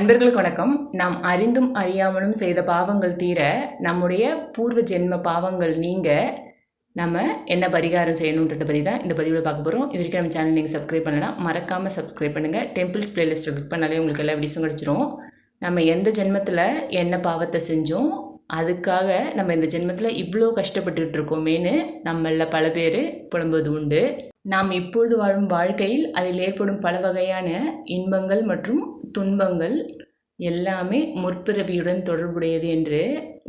அன்பர்களுக்கு வணக்கம். நாம் அறிந்தும் அறியாமலும் செய்த பாவங்கள் தீர நம்முடைய பூர்வ ஜென்ம பாவங்கள் நீங்க நம்ம என்ன பரிகாரம் செய்யணுன்றதை பற்றி தான் இந்த பதிவில் பார்க்க போகிறோம் இது வரைக்கும் நம்ம சேனல் நீங்கள் சப்ஸ்கிரைப் பண்ணலாம் மறக்காமல் சப்ஸ்கிரைப் பண்ணுங்கள் டெம்பிள்ஸ் பிளேலிஸ்ட்டை கிளிக் பண்ணாலே உங்களுக்கு எல்லா வீடியோஸும் கிடச்சிரும். நம்ம எந்த ஜென்மத்தில் என்ன பாவத்தை செஞ்சோம் அதுக்காக நம்ம இந்த ஜென்மத்தில் இவ்வளோ கஷ்டப்பட்டுக்கிட்டு இருக்கோமேன்னு நம்மள பல பேர் புலம்புவது உண்டு. நாம் இப்பொழுது வாழும் வாழ்க்கையில் அதில் ஏற்படும் பல வகையான இன்பங்கள் மற்றும் துன்பங்கள் எல்லாமே முற்பிறவியுடன் தொடர்புடையது என்று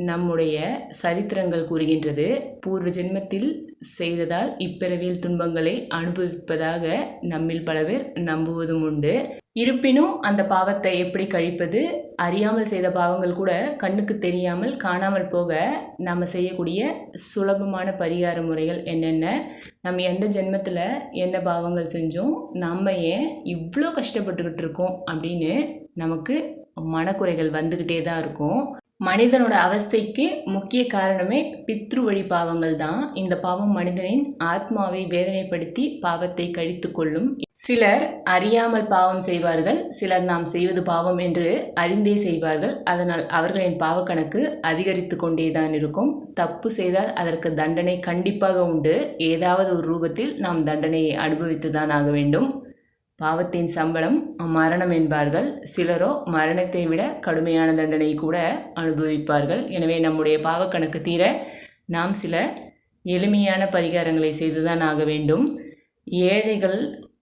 நம்முடைய சரித்திரங்கள் கூறுகின்றது. பூர்வ ஜென்மத்தில் செய்ததால் இப்பிறவியில் துன்பங்களை அனுபவிப்பதாக நம்மில் பல பேர் நம்புவதும் உண்டு. இருப்பினும் அந்த பாவத்தை எப்படி கழிப்பது? அறியாமல் செய்த பாவங்கள் கூட கண்ணுக்கு தெரியாமல் காணாமல் போக நாம் செய்யக்கூடிய சுலபமான பரிகார முறைகள் என்னென்ன? நம்ம எந்த ஜென்மத்தில் என்ன பாவங்கள் செஞ்சோம்? நம்ம ஏன் இவ்வளோ கஷ்டப்பட்டுக்கிட்டு இருக்கோம் அப்படின்னு நமக்கு மனக்குறைகள் வந்துக்கிட்டே தான் இருக்கும். மனிதனோட அவஸ்தைக்கு முக்கிய காரணமே பித்ரு வழி பாவங்கள் தான். இந்த பாவம் மனிதனின் ஆத்மாவை வேதனைப்படுத்தி பாவத்தை கழித்து கொள்ளும். சிலர் அறியாமல் பாவம் செய்வார்கள் சிலர் நாம் செய்வது பாவம் என்று அறிந்தே செய்வார்கள். அதனால் அவர்களின் பாவக்கணக்கு அதிகரித்து கொண்டே தான் இருக்கும். தப்பு செய்தால் அதற்கு தண்டனை கண்டிப்பாக உண்டு. ஏதாவது ஒரு ரூபத்தில் நாம் தண்டனையை அனுபவித்து தான் ஆக வேண்டும். பாவத்தின் சம்பளம் மரணம் என்பார்கள். சிலரோ மரணத்தை விட கடுமையான தண்டனை கூட அனுபவிப்பார்கள். எனவே நம்முடைய பாவக்கணக்கு தீர நாம் சில எளிமையான பரிகாரங்களை செய்துதான் ஆக வேண்டும். ஏழைகள்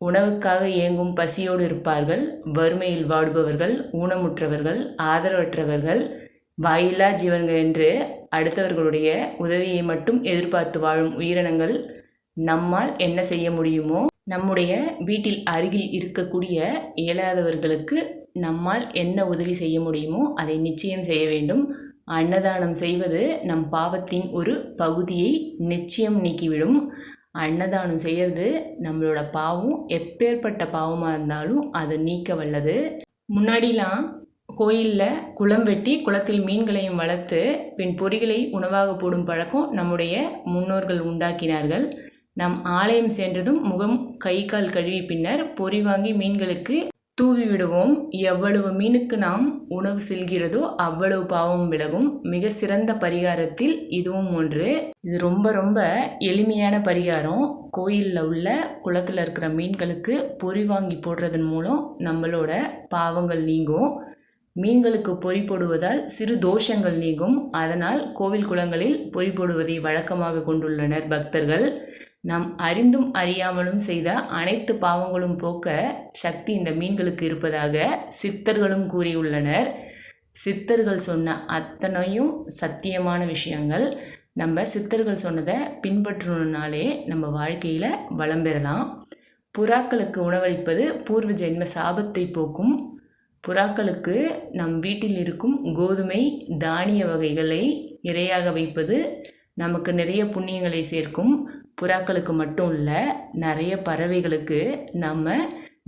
உணவுக்காக ஏங்கும் பசியோடு இருப்பார்கள். வறுமையில் வாடுபவர்கள் ஊனமுற்றவர்கள் ஆதரவற்றவர்கள் வாயில்லா ஜீவன்கள் என்று அடுத்தவர்களுடைய உதவியை மட்டும் எதிர்பார்த்து வாழும் உயிரினங்கள் நம்மால் என்ன செய்ய முடியுமோ நம்முடைய வீட்டில் அருகில் இருக்கக்கூடிய இயலாதவர்களுக்கு நம்மால் என்ன உதவி செய்ய முடியுமோ அதை நிச்சயம் செய்ய வேண்டும். அன்னதானம் செய்வது நம் பாவத்தின் ஒரு பகுதியை நிச்சயம் நீக்கிவிடும். அன்னதானம் செய்கிறது நம்மளோட பாவம் எப்பேற்பட்ட பாவமாக இருந்தாலும் அது நீக்க வல்லது. முன்னாடிலாம் கோயிலில் குளம் வெட்டி குளத்தில் மீன்களையும் வளர்த்து பின் பொறிகளை உணவாக போடும் பழக்கம் நம்முடைய முன்னோர்கள் உண்டாக்கினார்கள். நம் ஆலயம் சென்றதும் முகம் கை கால் கழுவி பின்னர் பொறி வாங்கி மீன்களுக்கு தூவி விடுவோம். எவ்வளவு மீனுக்கு நாம் உணவு செல்கிறதோ அவ்வளவு பாவம் விலகும். மிக சிறந்த பரிகாரத்தில் இதுவும் ஒன்று. இது ரொம்ப ரொம்ப எளிமையான பரிகாரம். கோயிலில் உள்ள குளத்தில் இருக்கிற மீன்களுக்கு பொறி வாங்கி போடுறதன் மூலம் நம்மளோட பாவங்கள் நீங்கும். மீன்களுக்கு பொறி போடுவதால் சிறு தோஷங்கள் நீங்கும். அதனால் கோவில் குளங்களில் பொறி போடுவதை வழக்கமாக கொண்டுள்ளனர் பக்தர்கள். நாம் அறிந்தும் அறியாமலும் செய்த அனைத்து பாவங்களும் போக்க சக்தி இந்த மீன்களுக்கு இருப்பதாக சித்தர்களும் கூறியுள்ளனர். சித்தர்கள் சொன்ன அத்தனையும் சத்தியமான விஷயங்கள். நம்ம சித்தர்கள் சொன்னதை பின்பற்றணுன்னாலே நம்ம வாழ்க்கையில் வளம் பெறலாம். புறாக்களுக்கு உணவளிப்பது பூர்வ ஜென்ம சாபத்தை போக்கும். புறாக்களுக்கு நம் வீட்டில் இருக்கும் கோதுமை தானிய வகைகளை இரையாக வைப்பது நமக்கு நிறைய புண்ணியங்களை சேர்க்கும். புறாக்களுக்கு மட்டும் இல்லை நிறைய பறவைகளுக்கு நம்ம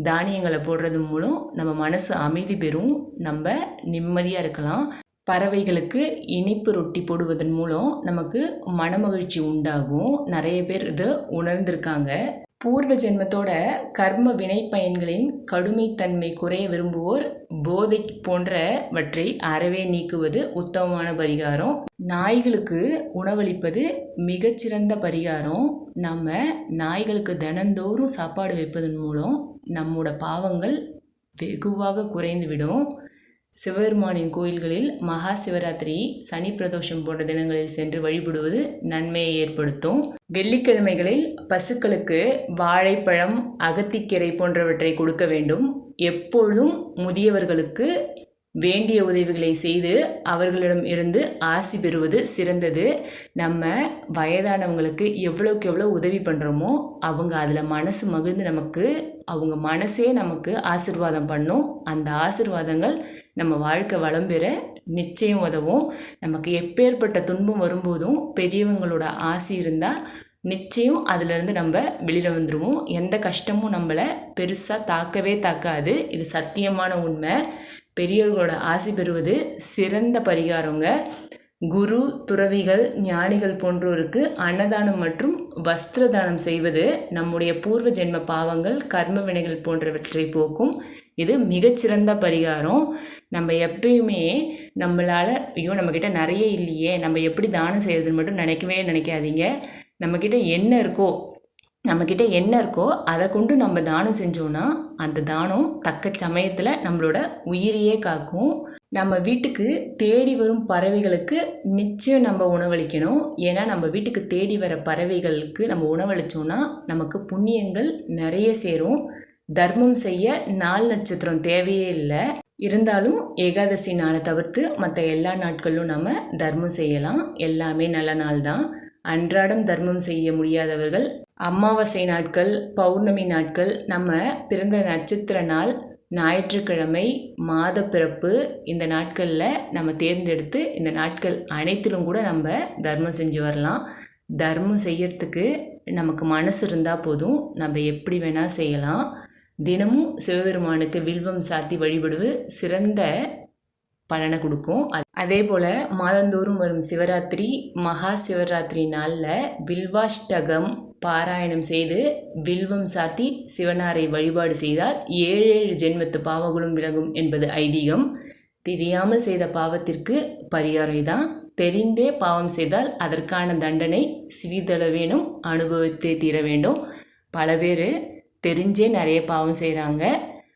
தானியங்களை போடுறது மூலம் நம்ம மனசு அமைதி பெறும். நம்ம நிம்மதியாக இருக்கலாம். பறவைகளுக்கு இனிப்பு ரொட்டி போடுவதன் மூலம் நமக்கு மனமகிழ்ச்சி உண்டாகும். நிறைய பேர் இதை உணர்ந்திருக்காங்க. பூர்வ ஜென்மத்தோட கர்ம வினை பயன்களின் கடுமைத்தன்மை குறைய விரும்புவோர் போதை போன்றவற்றை அறவே நீக்குவது உத்தமமான பரிகாரம். நாய்களுக்கு உணவளிப்பது மிகச்சிறந்த பரிகாரம். நம்ம நாய்களுக்கு தினந்தோறும் சாப்பாடு வைப்பதன் மூலம் நம்மோட பாவங்கள் வெகுவாக குறைந்துவிடும். சிவபெருமானின் கோயில்களில் மகா சிவராத்திரி சனி பிரதோஷம் போன்ற தினங்களில் சென்று வழிபடுவது நன்மையை ஏற்படுத்தும். வெள்ளிக்கிழமைகளில் பசுக்களுக்கு வாழைப்பழம் அகத்திக்கீரை போன்றவற்றை கொடுக்க வேண்டும். எப்பொழுதும் முதியவர்களுக்கு வேண்டிய உதவிகளை செய்து அவர்களிடம் இருந்து ஆசி பெறுவது சிறந்தது. நம்ம வயதானவங்களுக்கு எவ்வளோக்கு எவ்வளோ உதவி பண்ணுறோமோ அவங்க அதில் மனசு மகிழ்ந்து நமக்கு அவங்க மனசே நமக்கு ஆசிர்வாதம் பண்ணும். அந்த ஆசிர்வாதங்கள் நம்ம வாழ்க்கை வளம் பெற நிச்சயம் உதவும். நமக்கு எப்பேற்பட்ட துன்பம் வரும்போதும் பெரியவங்களோட ஆசை இருந்தால் நிச்சயம் அதிலிருந்து நம்ம வெளியில் வந்துடுவோம் எந்த கஷ்டமும் நம்மளை பெருசாக தாக்கவே தாக்காது. இது சத்தியமான உண்மை. பெரியவர்களோட ஆசை பெறுவது சிறந்த பரிகாரங்க. குரு துறவிகள் ஞானிகள் போன்றோருக்கு அன்னதானம் மற்றும் வஸ்திர தானம் செய்வது நம்முடைய பூர்வ ஜென்ம பாவங்கள் கர்ம வினைகள் போன்றவற்றை போக்கும். இது மிகச்சிறந்த பரிகாரம். நம்ம எப்பயுமே நம்மளால் ஐயோ நம்மக்கிட்ட நிறைய இல்லையே நம்ம எப்படி தானம் செய்கிறதுன்னு மட்டும் நினைக்கவே நினைக்காதீங்க. நம்மக்கிட்ட என்ன இருக்கோ நம்மக்கிட்ட என்ன இருக்கோ அதை கொண்டு நம்ம தானம் செஞ்சோன்னா அந்த தானம் தக்க சமயத்தில் நம்மளோட உயிரையே காக்கும். நம்ம வீட்டுக்கு தேடி வரும் பறவைகளுக்கு நிச்சயம் நம்ம உணவளிக்கணும். ஏன்னா நம்ம வீட்டுக்கு தேடி வர பறவைகளுக்கு நம்ம உணவளித்தோன்னா நமக்கு புண்ணியங்கள் நிறைய சேரும். தர்மம் செய்ய நாள் நட்சத்திரம் தேவையே இல்லை. இருந்தாலும் ஏகாதசி நாளை தவிர்த்து மற்ற எல்லா நாட்களும் நம்ம தர்மம் செய்யலாம். எல்லாமே நல்ல நாள் தான். அன்றாடம் தர்மம் செய்ய முடியாதவர்கள் அமாவாசை நாட்கள் பௌர்ணமி நாட்கள் நம்ம பிறந்த நட்சத்திர நாள் ஞாயிற்றுக்கிழமை மாத பிறப்பு இந்த நாட்களில் நம்ம தேர்ந்தெடுத்து இந்த நாட்கள் அனைத்திலும் கூட நம்ம தர்மம் செஞ்சு வரலாம். தர்மம் செய்யறதுக்கு நமக்கு மனசு இருந்தால் போதும். நம்ம எப்படி வேணால் செய்யலாம். தினமும் சிவபெருமானுக்கு வில்வம் சாத்தி வழிபடுவது சிறந்த பலனை கொடுக்கும். அதே போல் மாதந்தோறும் வரும் சிவராத்திரி மகா சிவராத்திரி நாளில் வில்வாஷ்டகம் பாராயணம் செய்து வில்வம் சாத்தி சிவனாரை வழிபாடு செய்தால் ஏழு ஏழு ஜென்மத்து பாவங்களும் விலகும் என்பது ஐதீகம். தெரியாமல் செய்த பாவத்திற்கு பரிகாரை தான் தெரிந்தே பாவம் செய்தால் அதற்கான தண்டனை சிறிதளவேனும் அனுபவித்தே தீர வேண்டும். பல பேர் தெரிஞ்சே நிறைய பாவம் செய்கிறாங்க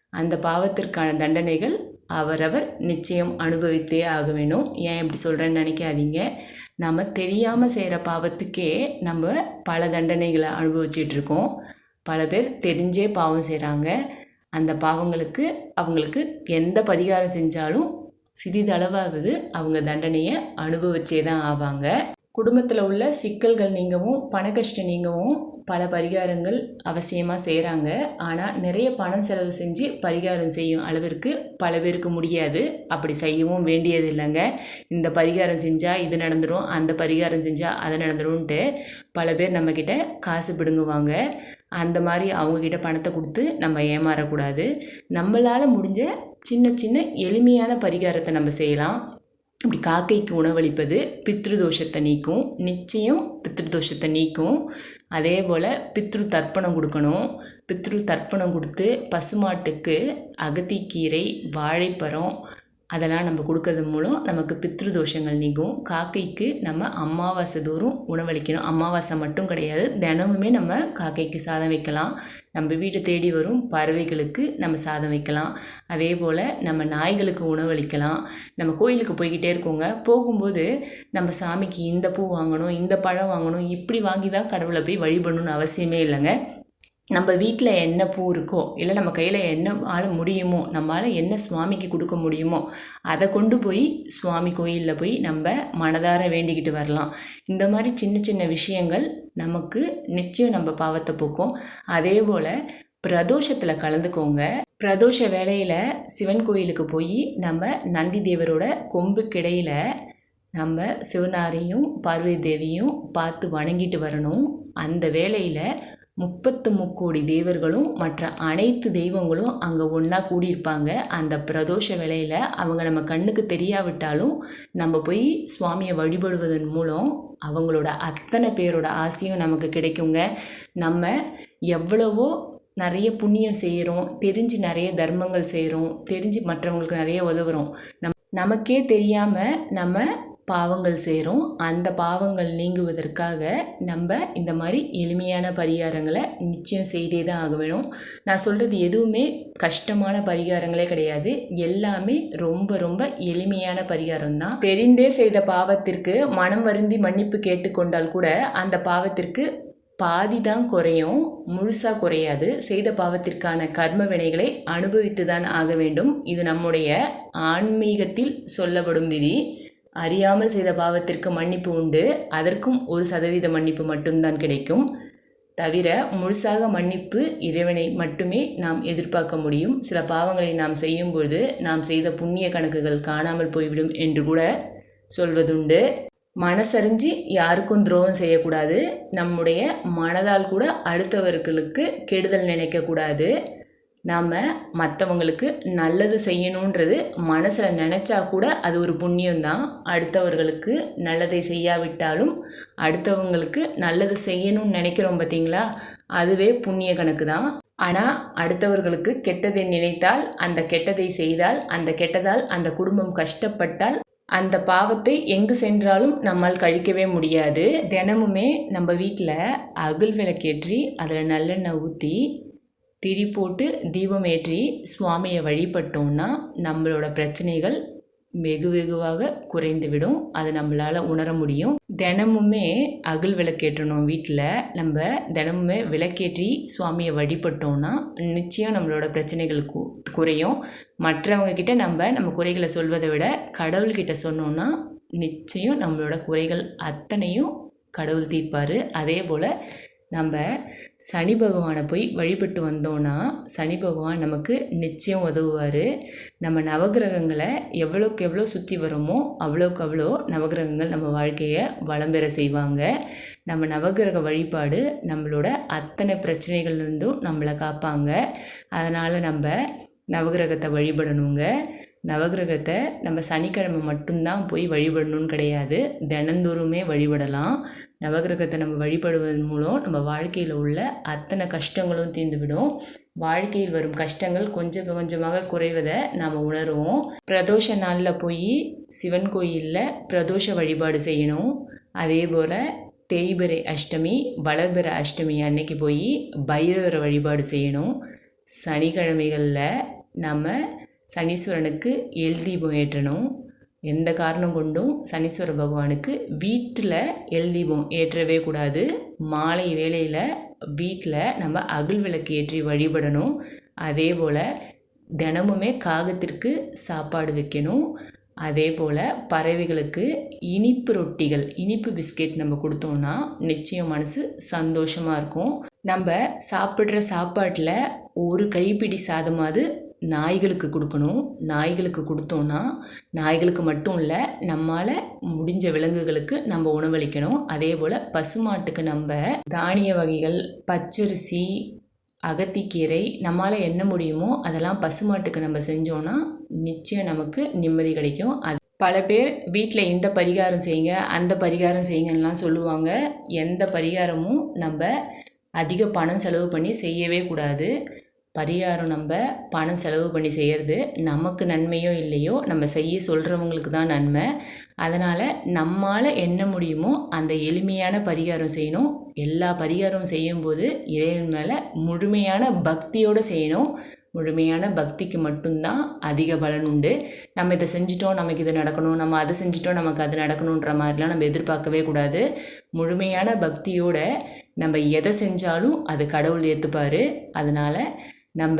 அந்த பாவத்திற்கான தண்டனைகள் அவரவர் நிச்சயம் அனுபவித்தே ஆக வேணும். ஏன் இப்படி சொல்கிறேன்னு நினைக்காதீங்க. நம்ம தெரியாமல் செய்கிற பாவத்துக்கே நம்ம பல தண்டனைகளை அனுபவிச்சிட்ருக்கோம் பல பேர் தெரிஞ்சே பாவம் செய்கிறாங்க அந்த பாவங்களுக்கு அவங்களுக்கு எந்த பரிகாரம் செஞ்சாலும் சிறிதளவாவது அவங்க தண்டனையை அனுபவிச்சே தான் ஆவாங்க. குடும்பத்தில் உள்ள சிக்கல்கள் நீங்கவும் பண கஷ்டம் நீங்கவும் பல பரிகாரங்கள் அவசியமாக செய்கிறாங்க ஆனால் நிறைய பணம் செலவு செஞ்சு பரிகாரம் செய்யும் அளவிற்கு பல பேருக்கு முடியாது. அப்படி செய்யவும் வேண்டியது இல்லைங்க. இந்த பரிகாரம் செஞ்சால் இது நடந்துடும் அந்த பரிகாரம் செஞ்சால் அது நடந்துடும்ன்ட்டு பல பேர் நம்மக்கிட்ட காசு பிடுங்குவாங்க. அந்த மாதிரி அவங்கக்கிட்ட பணத்தை கொடுத்து நம்ம ஏமாறக்கூடாது. நம்மளால் முடிஞ்ச சின்ன சின்ன எளிமையான பரிகாரத்தை நம்ம செய்யலாம். இப்படி காக்கைக்கு உணவளிப்பது பித்ருதோஷத்தை நீக்கும் நிச்சயம் பித்ருதோஷத்தை நீக்கும். அதே போல் பித்ரு தர்ப்பணம் கொடுக்கணும். பித்ரு தர்ப்பணம் கொடுத்து பசுமாட்டுக்கு அகத்திக்கீரை வாழைப்பழம் அதெல்லாம் நம்ம கொடுக்கறது மூலம் நமக்கு பித்ரு தோஷங்கள் நீங்கும். காக்கைக்கு நம்ம அமாவாசை தோறும் உணவளிக்கணும். அமாவாசை மட்டும் கிடையாது தினமுமே நம்ம காக்கைக்கு சாதம் வைக்கலாம். நம்ம வீட்டை தேடி வரும் பறவைகளுக்கு நம்ம சாதம் வைக்கலாம். அதே போல் நம்ம நாய்களுக்கு உணவளிக்கலாம். நம்ம கோயிலுக்கு போய்கிட்டே இருக்கோங்க. போகும்போது நம்ம சாமிக்கு இந்த பூ வாங்கணும் இந்த பழம் வாங்கணும் இப்படி வாங்கி தான் கடவுளை போய் வழிபடணும்னு அவசியமே இல்லைங்க. நம்ம வீட்டில் என்ன பூ இருக்கோ இல்லை நம்ம கையில் என்ன ஆள முடியுமோ நம்மளால் என்ன சுவாமிக்கு கொடுக்க முடியுமோ அதை கொண்டு போய் சுவாமி கோயிலில் போய் நம்ம மனதார வேண்டிக்கிட்டு வரலாம். இந்த மாதிரி சின்ன சின்ன விஷயங்கள் நமக்கு நிச்சயம் நம்ம பாவத்தை போக்கும். அதே போல் பிரதோஷத்தில் கலந்துக்கோங்க. பிரதோஷ வேலையில் சிவன் கோயிலுக்கு போய் நம்ம நந்தி தேவரோட கொம்புக்கிடையில் நம்ம சிவனாரையும் பார்வதி தேவியும் பார்த்து வணங்கிட்டு வரணும். அந்த வேலையில் முப்பத்து முக்கோடி தேவர்களும் மற்ற அனைத்து தெய்வங்களும் அங்கே ஒன்றா கூடியிருப்பாங்க. அந்த பிரதோஷ வேலையில் அவங்க நம்ம கண்ணுக்கு தெரியாவிட்டாலும் நம்ம போய் சுவாமியை வழிபடுவதன் மூலம் அவங்களோட அத்தனை பேரோட ஆசையும் நமக்கு கிடைக்குங்க. நம்ம எவ்வளவோ நிறைய புண்ணியம் செய்கிறோம் தெரிஞ்சு நிறைய தர்மங்கள் செய்கிறோம் தெரிஞ்சு மற்றவங்களுக்கு நிறைய உதவுகிறோம் நம் நமக்கே தெரியாமல் நம்ம பாவங்கள் சேரும். அந்த பாவங்கள் நீங்குவதற்காக நம்ம இந்த மாதிரி எளிமையான பரிகாரங்களை நிச்சயம் செய்தே தான் ஆக வேணும். நான் சொல்கிறது எதுவுமே கஷ்டமான பரிகாரங்களே கிடையாது. எல்லாமே ரொம்ப ரொம்ப எளிமையான பரிகாரம் தான். தெரிந்தே செய்த பாவத்திற்கு மனம் வருந்தி மன்னிப்பு கேட்டுக்கொண்டால் கூட அந்த பாவத்திற்கு பாதி தான் குறையும் முழுசாக குறையாது. செய்த பாவத்திற்கான கர்ம வினைகளை அனுபவித்து தான் ஆக வேண்டும். இது நம்முடைய ஆன்மீகத்தில் சொல்லப்படும் விதி. அறியாமல் செய்த பாவத்திற்கு மன்னிப்பு உண்டு. அதற்கும் ஒரு சதவீத மன்னிப்பு மட்டும்தான் கிடைக்கும். தவிர முழுசாக மன்னிப்பு இறைவனை மட்டுமே நாம் எதிர்பார்க்க முடியும். சில பாவங்களை நாம் செய்யும்பொழுது நாம் செய்த புண்ணிய கணக்குகள் காணாமல் போய்விடும் என்று கூட சொல்வதுண்டு. மனசறிஞ்சு யாருக்கும் துரோகம் செய்யக்கூடாது. நம்முடைய மனதால் கூட அடுத்தவர்களுக்கு கெடுதல் நினைக்கக்கூடாது. நாம் மற்றவங்களுக்கு நல்லது செய்யணுன்றது மனசில் நினச்சா கூட அது ஒரு புண்ணியம்தான். அடுத்தவர்களுக்கு நல்லதை செய்யாவிட்டாலும் அடுத்தவங்களுக்கு நல்லது செய்யணும்னு நினைக்கிறோம் பார்த்தீங்களா அதுவே புண்ணிய கணக்கு தான் ஆனால் அடுத்தவர்களுக்கு கெட்டதை நினைத்தால் அந்த கெட்டதை செய்தால் அந்த கெட்டதால் அந்த குடும்பம் கஷ்டப்பட்டால் அந்த பாவத்தை எங்கு சென்றாலும் நம்மால் கழிக்கவே முடியாது. தினமுமே நம்ம வீட்டில் அகல் விளக்கேற்றி அதில் நல்லெண்ணெய் ஊற்றி திரி போட்டு தீபம் ஏற்றி சுவாமியை வழிபட்டோம்னா நம்மளோட பிரச்சனைகள் வெகு வெகுவாக குறைந்துவிடும். அது நம்மளால் உணர முடியும். தினமுமே அகல் விளக்கேற்றணும் வீட்டில் நம்ம தினமுமே விளக்கேற்றி சுவாமியை வழிபட்டோம்னா நிச்சயம் நம்மளோட பிரச்சனைகள் கு குறையும். மற்றவங்க கிட்ட நம்ம நம்ம குறைகளை சொல்வதை விட கடவுள்கிட்ட சொன்னோன்னா நிச்சயம் நம்மளோட குறைகள் அத்தனையும் கடவுள் தீர்ப்பார். அதே போல் நம்ம சனி பகவானை போய் வழிபட்டு வந்தோன்னா சனி பகவான் நமக்கு நிச்சயம் உதவுவார். நம்ம நவகிரகங்களை எவ்வளோக்கு எவ்வளோ சுற்றி வரோமோ அவ்வளோக்கு அவ்வளோ நவகிரகங்கள் நம்ம வாழ்க்கையை வளம் பெற செய்வாங்க. நம்ம நவகிரக வழிபாடு நம்மளோட அத்தனை பிரச்சனைகள்லேருந்தும் நம்மளை காப்பாங்க. அதனால் நம்ம நவகிரகத்தை வழிபடணுங்க. நவகிரகத்தை நம்ம சனிக்கிழமை மட்டும்தான் போய் வழிபடணும்னு கிடையாது. தினந்தோறுமே வழிபடலாம். நவகிரகத்தை நம்ம வழிபடுவதன் மூலம் நம்ம வாழ்க்கையில் உள்ள அத்தனை கஷ்டங்களும் தீர்ந்துவிடும். வாழ்க்கையில் வரும் கஷ்டங்கள் கொஞ்சம் கொஞ்சமாக குறைவதை நாம் உணருவோம். பிரதோஷ நாளில் போய் சிவன் கோயிலில் பிரதோஷ வழிபாடு செய்யணும். அதே போல் தேய்பிரை அஷ்டமி வளர்பிற அஷ்டமி அன்னைக்கு போய் பைரவரை வழிபாடு செய்யணும். சனிக்கிழமைகளில் நம்ம சனீஸ்வரனுக்கு எல் தீபம் ஏற்றணும். எந்த காரணம் கொண்டும் சனீஸ்வர பகவானுக்கு வீட்டில் எல் தீபம் ஏற்றவே கூடாது. மாலை வேளையில் வீட்டில் நம்ம அகில் விளக்கு ஏற்றி வழிபடணும். அதே போல் தினமுமே காகத்திற்கு சாப்பாடு வைக்கணும். அதே போல் பறவைகளுக்கு இனிப்பு ரொட்டிகள் இனிப்பு பிஸ்கெட் நம்ம கொடுத்தோம்னா நிச்சயம் மனசு சந்தோஷமாக இருக்கும். நம்ம சாப்பிட்ற சாப்பாட்டில் ஒரு கைப்பிடி சாதமாவது நாய்களுக்கு கொடுக்கணும். நாய்களுக்கு கொடுத்தோன்னா நாய்களுக்கு மட்டும் இல்லை நம்மால் முடிஞ்ச விலங்குகளுக்கு நம்ம உணவளிக்கணும். அதே போல் பசுமாட்டுக்கு நம்ம தானிய வகைகள் பச்சரிசி அகத்திக்கீரை நம்மளால் என்ன முடியுமோ அதெல்லாம் பசுமாட்டுக்கு நம்ம செஞ்சோன்னா நிச்சயம் நமக்கு நிம்மதி கிடைக்கும். அது பல பேர் வீட்டில் இந்த பரிகாரம் செய்யுங்க அந்த பரிகாரம் செய்யுங்கலாம் சொல்லுவாங்க. எந்த பரிகாரமும் நம்ம அதிக பணம் செலவு பண்ணி செய்யவே கூடாது. பரிகாரம் நம்ம பணம் செலவு பண்ணி செய்கிறது நமக்கு நன்மையோ இல்லையோ நம்ம செய்ய சொல்கிறவங்களுக்கு தான் நன்மை. அதனால் நம்மால் என்ன முடியுமோ அந்த எளிமையான பரிகாரம் செய்யணும். எல்லா பரிகாரமும் செய்யும்போது இறைவன் மேலே முழுமையான பக்தியோடு செய்யணும். முழுமையான பக்திக்கு மட்டும்தான் அதிக பலன் உண்டு. நம்ம இதை செஞ்சிட்டோம் நமக்கு இது நடக்கணும் நம்ம அதை செஞ்சிட்டோம் நமக்கு அது நடக்கணுன்ற மாதிரிலாம் நம்ம எதிர்பார்க்கவே கூடாது. முழுமையான பக்தியோட நம்ம எதை செஞ்சாலும் அது கடவுள் ஏற்றுப்பார் அதனால் நம்ம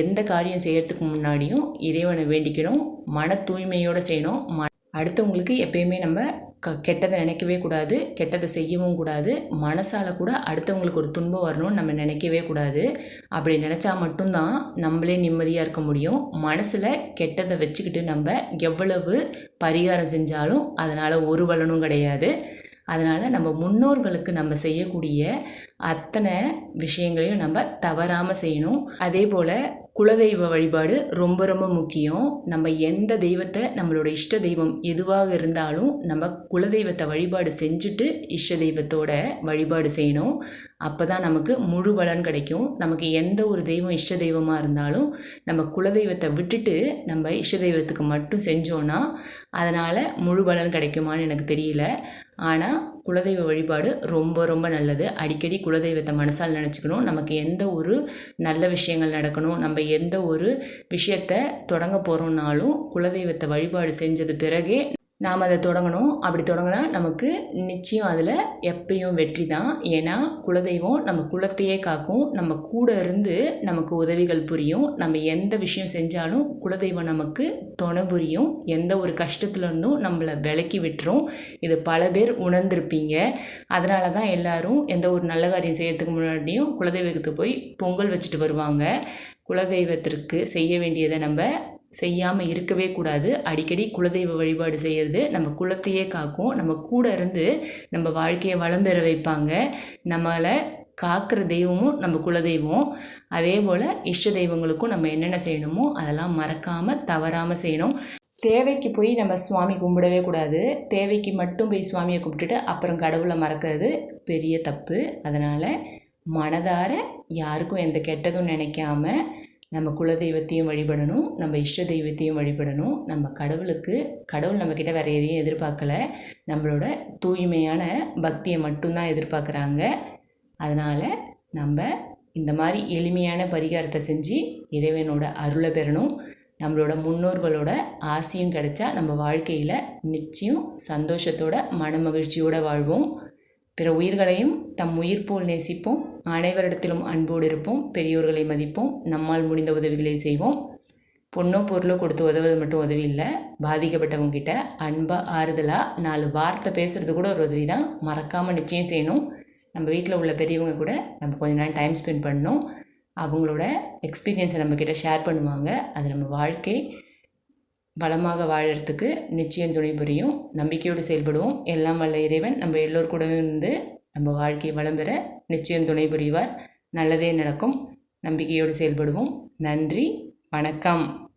எந்த காரியம் செய்கிறதுக்கு முன்னாடியும் இறைவனை வேண்டிக்கணும் மன தூய்மையோடு செய்யணும். ம அடுத்தவங்களுக்கு எப்பயுமே நம்ம க கெட்டதை நினைக்கவே கூடாது கெட்டதை செய்யவும் கூடாது. மனசால் கூட அடுத்தவங்களுக்கு ஒரு துன்பம் வரணும்னு நம்ம நினைக்கவே கூடாது. அப்படி நினச்சா மட்டும்தான் நம்மளே நிம்மதியாக இருக்க முடியும். மனசில் கெட்டதை வச்சுக்கிட்டு நம்ம எவ்வளவு பரிகாரம் செஞ்சாலும் அதனால் ஒரு பலனும் கிடையாது. அதனால் நம்ம முன்னோர்களுக்கு நம்ம செய்யக்கூடிய அத்தனை விஷயங்களையும் நம்ம தவறாமல் செய்யணும். அதே போல் குலதெய்வ வழிபாடு ரொம்ப ரொம்ப முக்கியம். நம்ம எந்த தெய்வத்தை நம்மளோட இஷ்ட தெய்வம் எதுவாக இருந்தாலும் நம்ம குலதெய்வத்தை வழிபாடு செஞ்சுட்டு இஷ்ட தெய்வத்தோட வழிபாடு செய்யணும். அப்போ தான் நமக்கு முழு பலன் கிடைக்கும். நமக்கு எந்த ஒரு தெய்வம் இஷ்ட தெய்வமாக இருந்தாலும் நம்ம குலதெய்வத்தை விட்டுட்டு நம்ம இஷ்ட தெய்வத்துக்கு மட்டும் செஞ்சோன்னா அதனால் முழு பலன் கிடைக்குமான்னு எனக்கு தெரியல. ஆனால் குலதெய்வ வழிபாடு ரொம்ப ரொம்ப நல்லது. அடிக்கடி குலதெய்வத்தை மனசால் நினச்சிக்கணும். நமக்கு எந்த ஒரு நல்ல விஷயங்கள் நடக்கணும் நம்ம எந்த ஒரு விஷயத்தை தொடங்க போகிறோம்னாலும் குலதெய்வத்தை வழிபாடு செஞ்சது பிறகே நாம் அதை தொடங்கணும். அப்படி தொடங்கினா நமக்கு நிச்சயம் அதில் எப்பயும் வெற்றி தான். ஏன்னா குலதெய்வம் நம்ம குலத்தையே காக்கும். நம்ம கூட இருந்து நமக்கு உதவிகள் புரியும். நம்ம எந்த விஷயம் செஞ்சாலும் குலதெய்வம் நமக்கு துணை புரியும். எந்த ஒரு கஷ்டத்துலேருந்தும் நம்மளை விலக்கி விட்டுரும். இது பல பேர் உணர்ந்திருப்பீங்க. அதனால தான் எல்லோரும் எந்த ஒரு நல்ல காரியம் செய்கிறதுக்கு முன்னாடியும் குலதெய்வத்துக்கு போய் பொங்கல் வச்சுட்டு வருவாங்க. குலதெய்வத்திற்கு செய்ய வேண்டியதை நம்ம செய்யாமல் இருக்கவே கூடாது. அடிக்கடி குலதெய்வ வழிபாடு செய்கிறது நம்ம குலத்தையே காக்கும். நம்ம கூட இருந்து நம்ம வாழ்க்கையை வளம் பெற வைப்பாங்க. நம்மளை காக்கிற தெய்வமும் நம்ம குலதெய்வம். அதே போல் இஷ்ட தெய்வங்களுக்கும் நம்ம என்னென்ன செய்யணுமோ அதெல்லாம் மறக்காமல் தவறாமல் செய்யணும். தேவைக்கு போய் நம்ம சுவாமி கும்பிடவே கூடாது. தேவைக்கு மட்டும் போய் சுவாமியை கும்பிட்டுட்டு அப்புறம் கடவுளை மறக்கிறது பெரிய தப்பு. அதனால் மனதார யாருக்கும் எந்த கெட்டதும் நினைக்காம நம்ம குலதெய்வத்தையும் வழிபடணும் நம்ம இஷ்ட தெய்வத்தையும் வழிபடணும். நம்ம கடவுளுக்கு கடவுள் நம்மக்கிட்ட வேறு எதையும் எதிர்பார்க்கல. நம்மளோட தூய்மையான பக்தியை மட்டும்தான் எதிர்பார்க்குறாங்க. அதனால் நம்ம இந்த மாதிரி எளிமையான பரிகாரத்தை செஞ்சு இறைவனோட அருளை பெறணும். நம்மளோட முன்னோர்களோட ஆசையும் கிடைச்சா நம்ம வாழ்க்கையில் நிச்சயம் சந்தோஷத்தோட மன மகிழ்ச்சியோடு வாழ்வோம். பிற உயிர்களையும் தம் உயிர் போல் நேசிப்போம். அனைவரிடத்திலும் அன்போடு இருப்போம். பெரியோர்களை மதிப்போம். நம்மால் முடிந்த உதவிகளை செய்வோம். பொண்ணோ பொருளோ கொடுத்து உதவுறது மட்டும் உதவி இல்லை. பாதிக்கப்பட்டவங்ககிட்ட அன்பாக ஆறுதலாக நாலு வார்த்தை பேசுகிறது கூட ஒரு உதவி தான். மறக்காமல் நிச்சயம் செய்யணும். நம்ம வீட்டில் உள்ள பெரியவங்க கூட நம்ம கொஞ்ச நேரம் டைம் ஸ்பெண்ட் பண்ணணும். அவங்களோட எக்ஸ்பீரியன்ஸை நம்மக்கிட்ட ஷேர் பண்ணுவாங்க. அது நம்ம வாழ்க்கை. வளமாக வாழறதுக்கு நிச்சயம் துணை புரியும். நம்பிக்கையோடு செயல்படுவோம். எல்லாம் வல்ல இறைவன். நம்ம எல்லோர் கூடவே இருந்து நம்ம வாழ்க்கையை வளம் பெற நிச்சயம் துணை புரிவார். நல்லதே நடக்கும். நம்பிக்கையோடு செயல்படுவோம். நன்றி. வணக்கம்.